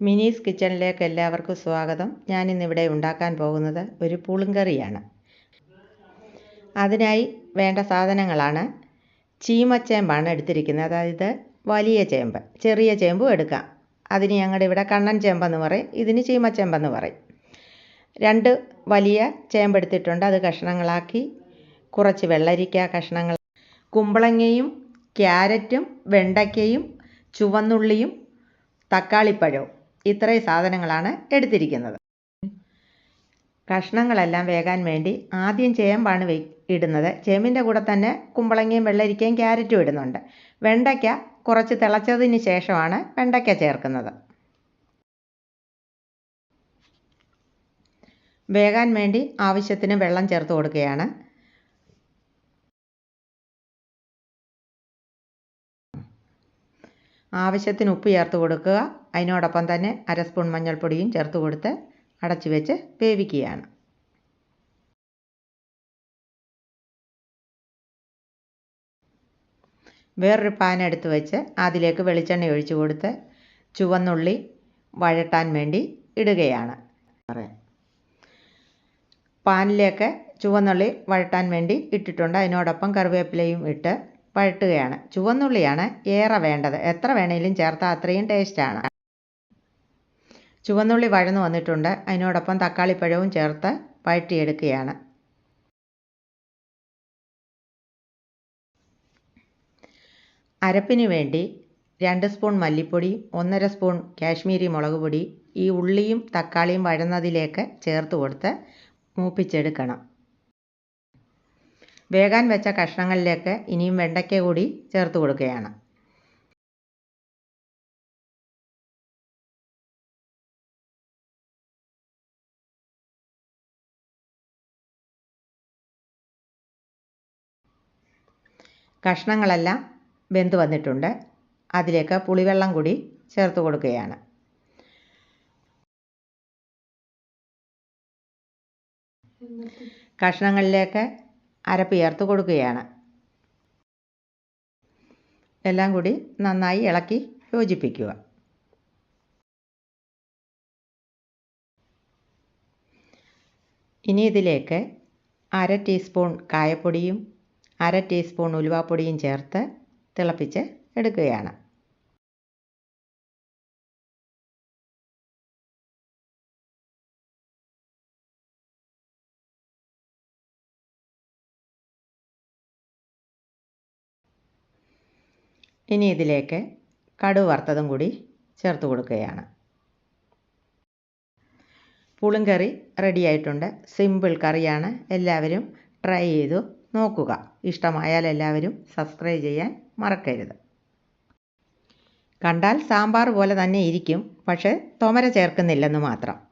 മിനീസ് കിച്ചണിലേക്ക് എല്ലാവർക്കും സ്വാഗതം. ഞാനിന്നിവിടെ ഉണ്ടാക്കാൻ പോകുന്നത് ഒരു പുളിങ്കറിയാണ്. അതിനായി വേണ്ട സാധനങ്ങളാണ്. ചീമച്ചേമ്പാണ് എടുത്തിരിക്കുന്നത്. അതായത് വലിയ ചേമ്പ് ചെറിയ ചേമ്പും എടുക്കാം. അതിന് ഞങ്ങളുടെ ഇവിടെ കണ്ണൻ ചേമ്പെന്ന് പറയും ഇതിന് ചീമച്ചേമ്പെന്ന് പറയും. രണ്ട് വലിയ ചേമ്പ് എടുത്തിട്ടുണ്ട്. അത് കഷ്ണങ്ങളാക്കി കുറച്ച് വെള്ളരിക്ക കഷ്ണങ്ങൾ കുമ്പളങ്ങയും ക്യാരറ്റും വെണ്ടയ്ക്കയും ചുവന്നുള്ളിയും തക്കാളിപ്പഴവും. ഇത്രയും സാധനങ്ങളാണ് എടുത്തിരിക്കുന്നത്. കഷ്ണങ്ങളെല്ലാം വേകാൻ വേണ്ടി ആദ്യം ചേമ്പാണ് വെ ഇടുന്നത്. ചേമ്പിന്റെ കൂടെ തന്നെ കുമ്പളങ്ങയും വെള്ളരിക്കയും ക്യാരറ്റും ഇടുന്നുണ്ട്. വെണ്ടയ്ക്ക കുറച്ച് തിളച്ചതിന് ശേഷമാണ് വെണ്ടയ്ക്ക ചേർക്കുന്നത്. വേകാൻ വേണ്ടി ആവശ്യത്തിന് വെള്ളം ചേർത്ത് കൊടുക്കുകയാണ്. ആവശ്യത്തിന് ഉപ്പ് ചേർത്ത് കൊടുക്കുക. അതിനോടൊപ്പം തന്നെ അര സ്പൂൺ മഞ്ഞൾപ്പൊടിയും ചേർത്ത് കൊടുത്ത് അടച്ചു വെച്ച് വേവിക്കുകയാണ്. വേറൊരു പാൻ എടുത്ത് വെച്ച് അതിലേക്ക് വെളിച്ചെണ്ണ ഒഴിച്ചു കൊടുത്ത് ചുവന്നുള്ളി വഴട്ടാൻ വേണ്ടി ഇടുകയാണ്. പാനിലേക്ക് ചുവന്നുള്ളി വഴട്ടാൻ വേണ്ടി ഇട്ടിട്ടുണ്ട്. അതിനോടൊപ്പം കറിവേപ്പിലയും ഇട്ട് വഴട്ടുകയാണ് ചുവന്നുള്ളിയാണ് ഏറെ വേണ്ടത്. എത്ര വേണേലും ചേർത്താൽ അത്രയും ടേസ്റ്റാണ് ചുവന്നുള്ളി വഴന്നു വന്നിട്ടുണ്ട്. അതിനോടൊപ്പം തക്കാളിപ്പഴവും ചേർത്ത് വഴറ്റിയെടുക്കുകയാണ്. അരപ്പിന് വേണ്ടി രണ്ട് സ്പൂൺ മല്ലിപ്പൊടി ഒന്നര സ്പൂൺ കാശ്മീരി മുളക് പൊടി ഈ ഉള്ളിയും തക്കാളിയും വഴന്നതിലേക്ക് ചേർത്ത് കൊടുത്ത് മൂപ്പിച്ചെടുക്കണം. വേകാൻ വെച്ച കഷ്ണങ്ങളിലേക്ക് ഇനിയും വെണ്ടയ്ക്ക കൂടി ചേർത്ത് കൊടുക്കുകയാണ്. കഷ്ണങ്ങളെല്ലാം വെന്ത് വന്നിട്ടുണ്ട്. അതിലേക്ക് പുളിവെള്ളം കൂടി ചേർത്ത് കൊടുക്കുകയാണ്. കഷ്ണങ്ങളിലേക്ക് അരപ്പ് കൊടുക്കുകയാണ്. എല്ലാം കൂടി നന്നായി ഇളക്കി യോജിപ്പിക്കുക. ഇനി ഇതിലേക്ക് അര ടീസ്പൂൺ കായപ്പൊടിയും അര ടീസ്പൂൺ ഉലുവാപ്പൊടിയും ചേർത്ത് തിളപ്പിച്ച് എടുക്കുകയാണ്. ഇനി ഇതിലേക്ക് കടുക് വറുത്തതും കൂടി ചേർത്ത് കൊടുക്കുകയാണ്. പുളിങ്കറി റെഡിയായിട്ടുണ്ട് സിമ്പിൾ കറിയാണ്. എല്ലാവരും ട്രൈ ചെയ്തു നോക്കുക. ഇഷ്ടമായാൽ എല്ലാവരും സബ്സ്ക്രൈബ് ചെയ്യാൻ മറക്കരുത്. കണ്ടാൽ സാമ്പാർ പോലെ തന്നെ ഇരിക്കും. പക്ഷേ തുമര ചേർക്കുന്നില്ലെന്ന് മാത്രം.